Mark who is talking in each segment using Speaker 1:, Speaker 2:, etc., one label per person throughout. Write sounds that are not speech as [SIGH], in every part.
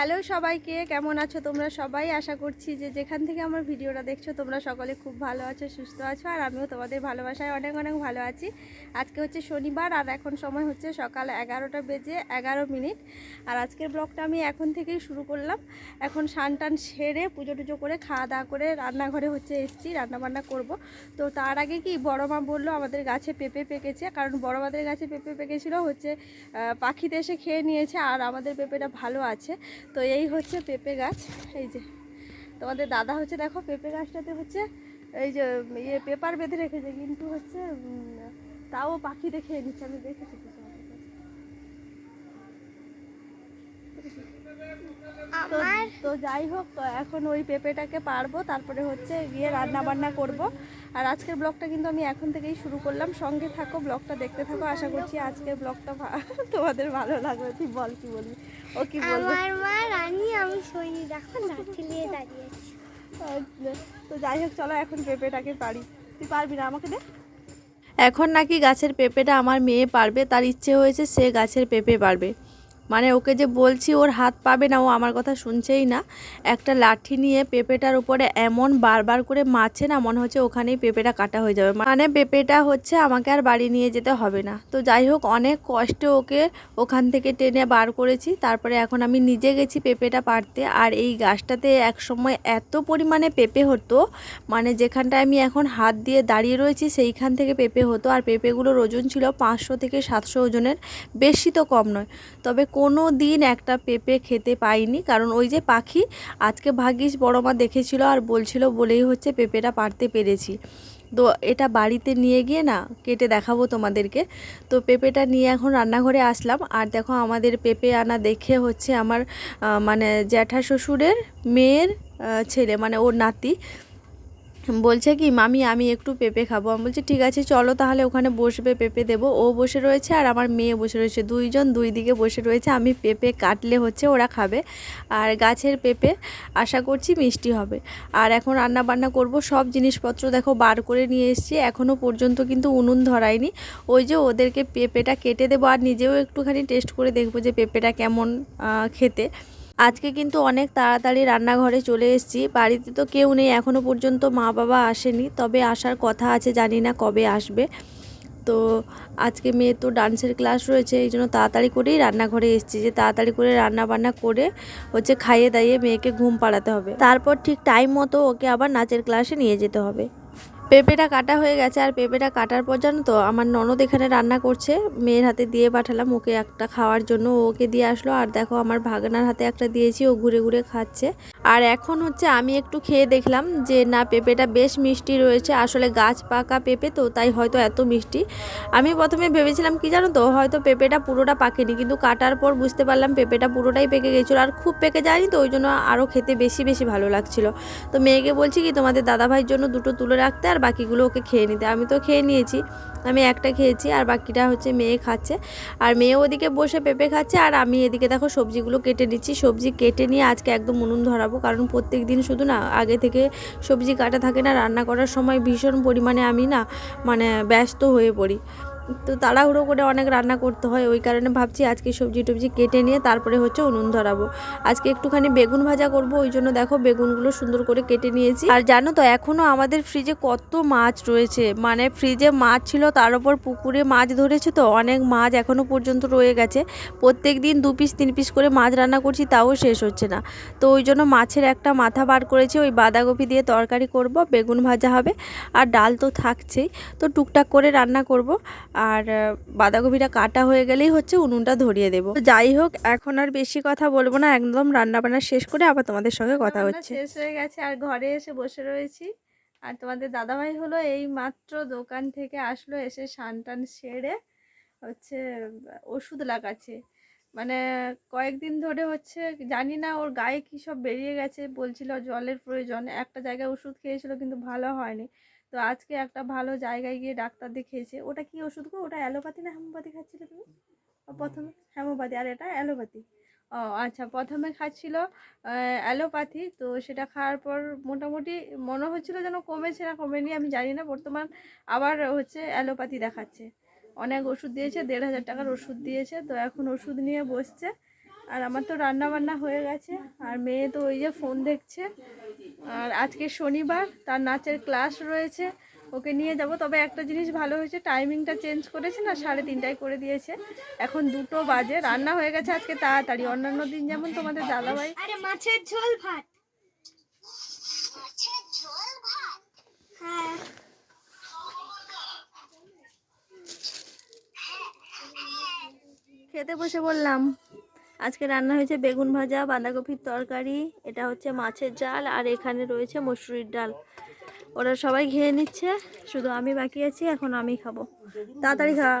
Speaker 1: Hello সবাইকে, কেমন আছো তোমরা সবাই? আশা করছি যে যেখান থেকে আমার ভিডিওটা দেখছ, তোমরা সকলে খুব ভালো আছো, সুস্থ আছো, আর আমিও তোমাদের ভালোবাসায় অনেক অনেক ভালো আছি। আজকে হচ্ছে শনিবার, আর এখন সময় হচ্ছে সকাল এগারোটা বেজে এগারো মিনিট। আর আজকের ব্লগটা আমি এখন থেকেই শুরু করলাম। এখন স্নান টান সেরে পুজো টুজো করে খাওয়া দাওয়া করে রান্নাঘরে হচ্ছে এসেছি, রান্নাবান্না করব। তো তার আগে কি, বড় মা বলল আমাদের গাছে পেঁপে পেকেছে, কারণ বড় মাদের গাছে পেঁপে পেকেছিল, হচ্ছে পাখিতে এসে খেয়ে নিয়েছে, আর আমাদের পেঁপেটা ভালো আছে। তো এই হচ্ছে পেঁপে গাছ, এই যে তোমাদের দাদা হচ্ছে দেখো পেঁপে গাছটাতে হচ্ছে এই যে ইয়ে পেপার বেঁধে রেখেছে, কিন্তু হচ্ছে তাও পাখি দেখে নিচ্ছে, আমি দেখেছি কাছে। তো তো যাই হোক তো এখন ওই পেঁপেটাকে পারব তারপরে হচ্ছে গিয়ে রান্না বান্না করব। আর আজকের ব্লগটা কিন্তু আমি এখন থেকেই শুরু করলাম। সঙ্গে থাকো ব্লগটা দেখতে থাকো। আশা করছি আজকের ব্লগটা [LAUGHS] তোমাদের ভালো লাগবে। তুই বল কি বলবি? ও কি বলবে?
Speaker 2: আমার মা রানী আমি দেখো লাঠি নিয়ে দাঁড়িয়ে আছি।
Speaker 1: আচ্ছা, তো যাই হোক চলো এখন পেঁপেটাকে পারি। তুই পারবি না আমাকে দে?
Speaker 3: এখন নাকি গাছের পেঁপেটা আমার মেয়ে পারবে তার ইচ্ছে হয়েছে সে গাছের পেঁপে পারবে। মানে ওকে যে বলছি ওর হাত পাবে না, ও আমার কথা শুনছেই না। একটা লাঠি নিয়ে পেঁপেটার উপরে এমন বারবার করে মাছে না, মনে হচ্ছে ওখানেই পেঁপেটা কাটা হয়ে যাবে। মানে পেঁপেটা হচ্ছে আমাকে আর বাড়ি নিয়ে যেতে হবে না। তো যাই হোক, অনেক কষ্টে ওকে ওখান থেকে টেনে বার করেছি। তারপরে এখন আমি নিজে গেছি পেঁপেটা পারতে আর এই গাছটাতে একসময় এত পরিমাণে পেঁপে হতো মানে যেখানটায় আমি এখন হাত দিয়ে দাঁড়িয়ে রয়েছি, সেইখান থেকে পেঁপে হতো। আর পেঁপেগুলোর ওজন ছিল পাঁচশো থেকে সাতশো ওজনের। বেশি তো কম নয়। তবে কোনো দিন একটা পেঁপে খেতে পাইনি। কারণ ওই যে পাখি আজকে ভাগ্যিস বড় মা দেখেছিল আর বলছিল বলেই হচ্ছে পেঁপেটা পারতে পেরেছি। তো এটা বাড়িতে নিয়ে গিয়ে না কেটে দেখাবো তোমাদেরকে। তো পেঁপেটা নিয়ে এখন রান্নাঘরে আসলাম। আর দেখো আমাদের পেঁপে আনা দেখে হচ্ছে আমার মানে জ্যাঠা শ্বশুরের মেয়ের ছেলে মানে ওর নাতি। বলছে কি, মামি, আমি একটু পেঁপে খাব। আমি বলছি, ঠিক আছে, চলো তাহলে ওখানে বসবে পেঁপে দেবো। ও বসে রয়েছে আর আমার মেয়ে বসে রয়েছে। দুইজন দুই দিকে বসে রয়েছে। আমি পেঁপে কাটলে হচ্ছে ওরা খাবে। আর গাছের পেঁপে আশা করছি মিষ্টি হবে। আর এখন রান্না বান্না করব। সব জিনিসপত্র দেখো বার করে নিয়ে এসেছি। এখনও পর্যন্ত কিন্তু উনুন ধরায়নি। ওই যে ওদেরকে পেঁপেটা কেটে দেবো। আর নিজেও একটুখানি টেস্ট করে দেখব যে পেঁপেটা কেমন খেতে। আজকে কিন্তু অনেক তাড়াতাড়ি রান্নাঘরে চলে এসেছি। বাড়িতে তো কেউ নেই এখনও পর্যন্ত মা বাবা আসেনি। তবে আসার কথা আছে, জানি না কবে আসবে। তো আজকে মেয়ে তো ডান্সের ক্লাস রয়েছে, এই জন্য তাড়াতাড়ি করেই রান্নাঘরে এসেছি। যে তাড়াতাড়ি করে রান্না বান্না করে হচ্ছে খাইয়ে দাইয়ে মেয়েকে ঘুম পাড়াতে হবে। তারপর ঠিক টাইম মতো ওকে আবার নাচের ক্লাসে নিয়ে যেতে হবে। পেঁপেটা কাটা হয়ে গেছে আর পেঁপেটা কাটার পর জানো তো, আমার ননদ এখানে রান্না করছে। মেয়ের হাতে দিয়ে পাঠালাম, ওকে একটা খাওয়ার জন্য ওকে দিয়ে আসলো। আর দেখো আমার ভাগনার হাতে একটা দিয়েছি, ও ঘুরে ঘুরে খাচ্ছে। আর এখন হচ্ছে আমি একটু খেয়ে দেখলাম যে, না, পেঁপেটা বেশ মিষ্টি রয়েছে। আসলে গাছ পাকা পেঁপে তো, তাই হয়তো এত মিষ্টি। আমি প্রথমে ভেবেছিলাম কি জানো তো, হয়তো পেঁপেটা পুরোটা পাকেনি। কিন্তু কাটার পর বুঝতে পারলাম পেঁপেটা পুরোটাই পেকে গেছিল। আর খুব পেকে যায়নি তো, ওই জন্য আরও খেতে বেশি বেশি ভালো লাগছিল। তো মেয়েকে বলছি কি, তোমাদের দাদাভাইয়ের জন্য দুটো তুলে রাখতে, আর বাকিগুলো ওকে খেয়ে নিতে। আমি তো খেয়ে নিয়েছি। আমি একটা খেয়েছি আর বাকিটা হচ্ছে মেয়ে খাচ্ছে। আর মেয়ে ওদিকে বসে পেঁপে খাচ্ছে আর আমি এদিকে দেখো সবজিগুলো কেটে নিচ্ছি। সবজি কেটে নিয়ে আজকে একদম উনুন ধরাবো। কারণ প্রত্যেক দিন শুধু না, আগে থেকে সবজি কাটা থাকে না, রান্না করার সময় ভীষণ পরিমাণে আমি না মানে ব্যস্ত হয়ে পড়ি। তো তাড়াহুড়ো করে অনেক রান্না করতে হয়, ওই কারণে ভাবছি আজকে সবজি টবজি কেটে নিয়ে তারপরে হচ্ছে উনুন ধরাবো। আজকে একটুখানি বেগুন ভাজা করব, ওই জন্য দেখো বেগুনগুলো সুন্দর করে কেটে নিয়েছি। আর জানো তো এখনও আমাদের ফ্রিজে কত মাছ রয়েছে মানে ফ্রিজে মাছ ছিল, তার উপর পুকুরে মাছ ধরেছে তো, অনেক মাছ এখনও পর্যন্ত রয়ে গেছে। প্রত্যেক দিন দু পিস তিন পিস করে মাছ রান্না করছি, তাও শেষ হচ্ছে না। তো ওই জন্য মাছের একটা মাথা বার করেছি, ওই বাঁধাকপি দিয়ে তরকারি করব, বেগুন ভাজা হবে, আর ডাল তো থাকছেই। তো টুকটাক করে রান্না করব। আর বাঁধাকপিটা কাটা হয়ে গেলেই হচ্ছে উনুনটা ধরিয়ে দেবো। যাই হোক এখন আর বেশি কথা বলব না একদম রান্না বান্না শেষ করে আবার তোমাদের সঙ্গে কথা হচ্ছে।
Speaker 1: শেষ হয়ে গেছে আর ঘরে এসে বসে রয়েছি। আর তোমাদের দাদাভাই হলো এই মাত্র দোকান থেকে আসলো এসে স্নান টান সেরে হচ্ছে ওষুধ লাগাচ্ছে। মানে কয়েকদিন ধরে হচ্ছে জানি না ওর গায়ে কী সব বেরিয়ে গেছে বলছিল জলের প্রয়োজন একটা জায়গায় ওষুধ খেয়েছিল কিন্তু ভালো হয়নি। তো আজকে একটা ভালো জায়গায় গিয়ে ডাক্তার দেখিয়েছে। ওটা কি ওষুধ গো? ওটা অ্যালোপ্যাথি না হোমিওপ্যাথি খাচ্ছিলে তুমি? প্রথমে? হোমিওপ্যাথি। আর এটা অ্যালোপ্যাথি? ও আচ্ছা প্রথমে খাচ্ছিল অ্যালোপ্যাথি। তো সেটা খাওয়ার পর মোটামুটি মনে হচ্ছিল যেন কমেছে না কমেনি আমি জানি না। বর্তমান আবার হচ্ছে অ্যালোপ্যাথি দেখাচ্ছে। অনেক ওষুধ দিয়েছে দেড় হাজার টাকার ওষুধ দিয়েছে। তো এখন ওষুধ নিয়ে বসছে। আর আমার তো রান্না বান্না হয়ে গেছে আর মেয়ে তো ওই যে ফোন দেখছে। আর আজকে শনিবার তার নাচের ক্লাস রয়েছে ওকে নিয়ে যাব। তবে একটা জিনিস ভালো হয়েছে টাইমিংটা চেঞ্জ করেছে না সাড়ে তিনটায় করে দিয়েছে। এখন দুটো বাজে রান্না হয়ে গেছে আজকে তাড়াতাড়ি। অন্যান্য দিন যেমন তোমাদের দাদাভাই।
Speaker 2: আরে মাছের ঝোল ভাত। হ্যাঁ।
Speaker 1: খেতে বসে বললাম। আজকে রান্না হয়েছে বেগুন ভাজা বাঁধাকপির তরকারি এটা হচ্ছে মাছের ডাল আর এখানে রয়েছে মসুরির ডাল। ওরা সবাই খেয়ে নিচ্ছে শুধু আমি বাকি আছি এখন আমি খাব। তাড়াতাড়ি খা।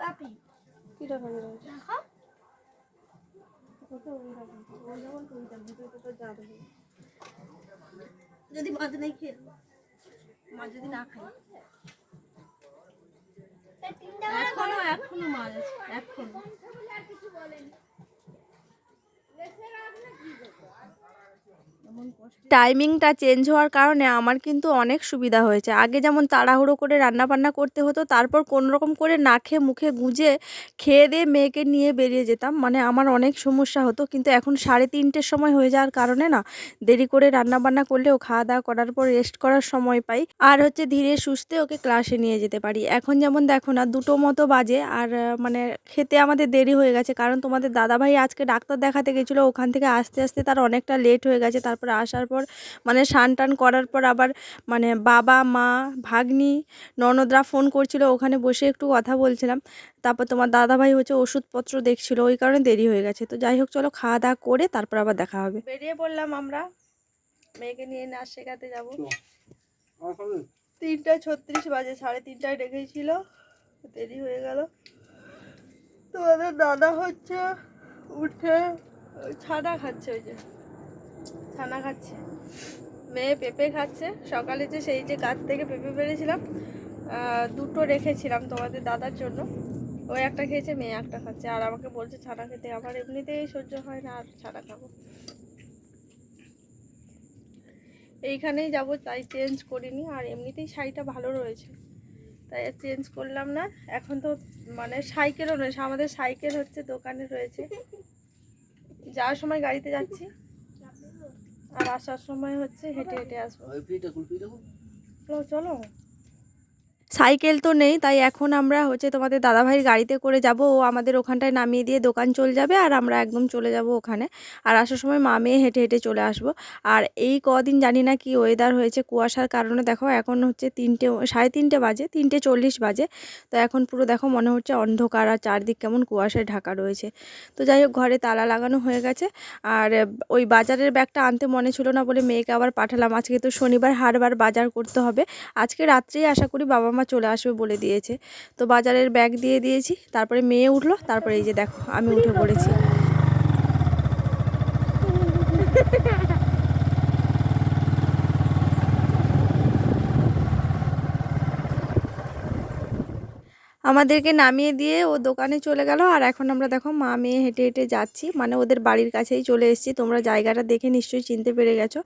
Speaker 2: দেখো
Speaker 1: যদি মাছ নেই খেয়ে মাছ যদি না খাই এখনও এখনও মাছ আছে এখনও।
Speaker 3: টাইমিংটা চেঞ্জ হওয়ার কারণে আমার কিন্তু অনেক সুবিধা হয়েছে। আগে যেমন তাড়াহুড়ো করে রান্না বান্না করতে হতো, তারপর কোনো রকম করে খেয়ে মুখে গুঁজে খেয়ে দিয়ে মেয়েকে নিয়ে বেরিয়ে যেতাম। মানে আমার অনেক সমস্যা হতো, কিন্তু এখন সাড়ে তিনটের সময় হয়ে যাওয়ার কারণে না, দেরি করে রান্না বান্না করলেও খাওয়া দাওয়া করার পর রেস্ট করার সময় পাই। আর হচ্ছে ধীরে সুস্থে ওকে ক্লাসে নিয়ে যেতে পারি। এখন যেমন দেখো না, দুটো মতো বাজে। আর মানে খেতে আমাদের দেরি হয়ে গেছে। কারণ তোমাদের দাদাভাই আজকে ডাক্তার দেখাতে গেছিল, ওখান থেকে আসতে আসতে তার অনেকটা লেট হয়ে গেছে। তারপর আসার পর মানে স্নান টান করার পর আবার মানে বাবা মা ভাগ্নি ননদরা ফোন করছিল ওখানে বসে একটু কথা বলছিলাম। তারপর তোমার দাদাভাই হচ্ছে ওষুধপত্র দেখছিল ওই কারণে দেরি হয়ে গেছে। তো যাই হোক চলো খাওয়া দাওয়া করে তারপর আবার দেখা হবে।
Speaker 1: বেরিয়ে পড়লাম আমরা। মেয়েকে নিয়ে নাচ শেখাতে যাব। তিনটা ছত্রিশ বাজে সাড়ে তিনটায় ডেকেছিল দেরি হয়ে গেল। তোমাদের দাদা হচ্ছে উঠে ছানা খাচ্ছে ওই যে। ছানা খাচ্ছে। মেয়ে পেঁপে খাচ্ছে। সকালে যে সেই যে গাছ থেকে পেঁপে পেরেছিলাম দুটো রেখেছিলাম তোমাদের দাদার জন্য। ওই একটা খেয়েছে, মেয়ে একটা খাচ্ছে। আর আমাকে বলছে, ছানা খেতে। আমার এমনিতেই সহ্য হয় না, আর ছানা খাব। এইখানেই যাব, তাই চেঞ্জ করিনি। আর এমনিতেই শাড়িটা ভালো রয়েছে। তাই চেঞ্জ করলাম না। এখন তো মানে সাইকেলও রয়েছে আমাদের সাইকেল হচ্ছে দোকানে রয়েছে। যাওয়ার সময় গাড়িতে যাচ্ছি। আর আসার সময় হচ্ছে হেঁটে হেঁটে আসব। চলো, চলো।
Speaker 3: সাইকেল তো নেই, তাই এখন আমরা হচ্ছে তোমাদের দাদাভাইয়ের গাড়িতে করে যাব, ও আমাদের ওখানটায় নামিয়ে দিয়ে দোকান চলে যাবে আর আমরা একদম চলে যাব ওখানে। আর আসার সময় মা মেয়ে হেঁটে হেঁটে চলে আসব। আর এই কদিন জানি না কি ওয়েদার হয়েছে, কুয়াশার কারণে দেখো এখন হচ্ছে তিনটে, সাড়ে তিনটে বাজে, তিনটে চল্লিশ বাজে। তো এখন পুরো দেখো মনে হচ্ছে অন্ধকার আর চারদিক কেমন কুয়াশায় ঢাকা রয়েছে। তো যাই হোক, ঘরে তালা লাগানো হয়ে গেছে। আর ওই বাজারের ব্যাগটা আনতে মনে ছিল না বলে মেয়েকে আবার পাঠালাম। আজকে তো শনিবার, হারবার বাজার করতে হবে। আজকে রাত্রেই আশা করি বাবা মা চলে আসবে বলে দিয়েছে। তো বাজারের ব্যাগ দিয়ে দিয়েছি, তারপরে মেয়ে উঠল, তারপরে এই যে দেখো, আমি উঠে পড়েছি। আমাদেরকে নামিয়ে দিয়ে ও দোকানে চলে গেল। আর এখন আমরা দেখো মা মেয়ে হেঁটে হেঁটে যাচ্ছি। মানে ওদের বাড়ির কাছেই চলে এসেছি। তোমরা জায়গাটা দেখে নিশ্চয়ই চিনতে পেরে গেছো।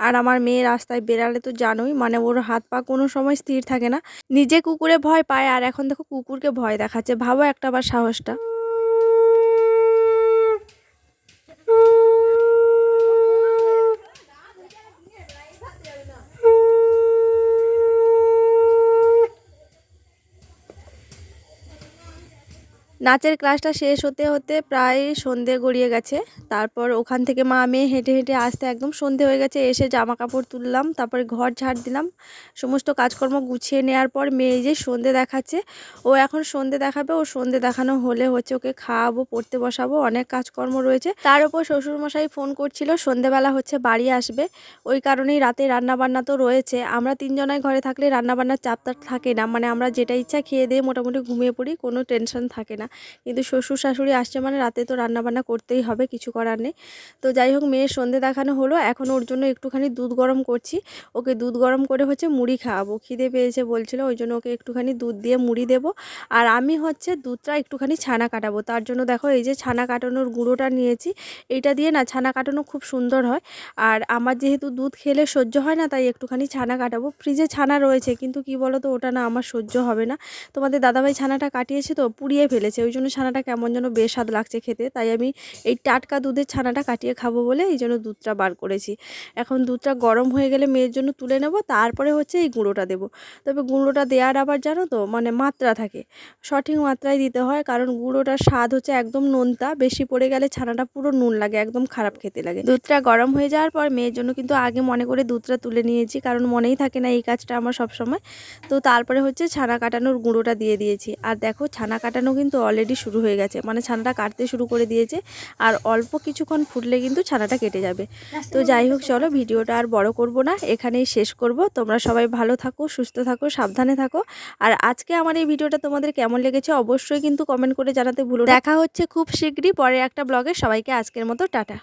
Speaker 3: আর আমার মেয়ে রাস্তায় বেড়ালে তো জানোই মানে ওর হাত পা কোনো সময় স্থির থাকে না। নিজে কুকুরে ভয় পায়। আর এখন দেখো কুকুরকে ভয় দেখাচ্ছে। ভাবো একটা আবার সাহসটা। নাচের ক্লাসটা শেষ হতে হতে প্রায় সন্ধে গড়িয়ে গেছে। তারপর ওখান থেকে মা মেয়ে হেঁটে হেঁটে আসতে একদম সন্ধে হয়ে গেছে। এসে জামা কাপড় তুললাম, তারপরে ঘর ঝাড় দিলাম। সমস্ত কাজকর্ম গুছিয়ে নেওয়ার পর মেয়ে যে সন্ধে দেখাচ্ছে, ও এখন সন্ধে দেখাবে, ও সন্ধে দেখানো হলে হচ্ছে ওকে খাওয়াবো, পড়তে বসাবো, অনেক কাজকর্ম রয়েছে। তার উপর শ্বশুরমশাই ফোন করছিল, সন্ধেবেলা হচ্ছে বাড়ি আসবে। ওই কারণেই রাতে রান্নাবান্না তো রয়েছে। আমরা তিনজনাই ঘরে থাকলে রান্নাবান্নার চাপটা থাকে না। মানে আমরা যেটা ইচ্ছা খেয়ে দিয়ে মোটামুটি ঘুমিয়ে পড়ি, কোনো টেনশন থাকে না। কিন্তু শ্বশুর শাশুড়ি আসছে মানে রাতে তো রান্নাবান্না করতেই হবে, কিছু করার নেই। তো যাই হোক, মেয়ের সন্ধে দেখানো হলো, এখন ওর জন্য একটুখানি দুধ গরম করছি। ওকে দুধ গরম করে হচ্ছে মুড়ি খাওয়াবো। খিদে পেয়েছে বলছিল, ওই জন্য ওকে একটুখানি দুধ দিয়ে মুড়ি দেবো। আর আমি হচ্ছে দুধটা একটুখানি ছানা কাটাবো। তার জন্য দেখো, এই যে ছানা কাটানোর গুঁড়োটা নিয়েছি এইটা দিয়ে না ছানা কাটানো খুব সুন্দর হয়। আর আমার যেহেতু দুধ খেলে সহ্য হয় না, তাই একটুখানি ছানা কাটাবো। ফ্রিজে ছানা রয়েছে, কিন্তু কি বলো তো ওটা না আমার সহ্য হবে না। তোমাদের দাদাভাই ছানাটা কাটিয়েছে তো, পুড়িয়ে ফেলেছে। ওই জন্য ছানাটা কেমন যেন বেস্বাদ লাগছে খেতে। তাই আমি এই টাটকা দুধের ছানাটা কাটিয়ে খাব বলে এই জন্য দুধটা বার করেছি। এখন দুধটা গরম হয়ে গেলে মেয়ের জন্য তুলে নেব, তারপরে হচ্ছে এই গুঁড়োটা দেবো। তবে গুঁড়োটা দেওয়ার আবার জানো তো মানে মাত্রা থাকে। সঠিক মাত্রায় দিতে হয়, কারণ গুঁড়োটার স্বাদ হচ্ছে একদম নোনতা, বেশি পড়ে গেলে ছানাটা পুরো নুন লাগে, একদম খারাপ খেতে লাগে। দুধটা গরম হয়ে যাওয়ার পর মেয়ের জন্য কিন্তু আগে মনে করে দুধটা তুলে নিয়েছি, কারণ মনেই থাকে না এই কাজটা আমার সব সময় তো তারপরে হচ্ছে ছানা কাটানোর গুঁড়োটা দিয়ে দিয়েছি। আর দেখো, ছানা কাটানো কিন্তু অলরেডি শুরু হয়ে গেছে। মানে ছানাটা কাটতে শুরু করে দিয়েছে। আর অল্প কিছুক্ষণ ফুটলে কিন্তু ছানাটা কেটে যাবে। তো যাই হোক চলো ভিডিওটা আর বড় করব না। এখানেই শেষ করব। তোমরা সবাই ভালো থাকো সুস্থ থাকো সাবধানে থাকো। আর আজকে আমার এই ভিডিওটা তোমাদের কেমন লেগেছে অবশ্যই কিন্তু কমেন্ট করে জানাতে ভুলো দেখা হচ্ছে খুব শীঘ্রই। পরে একটা ব্লগে সবাইকে আজকের মতো টাটা।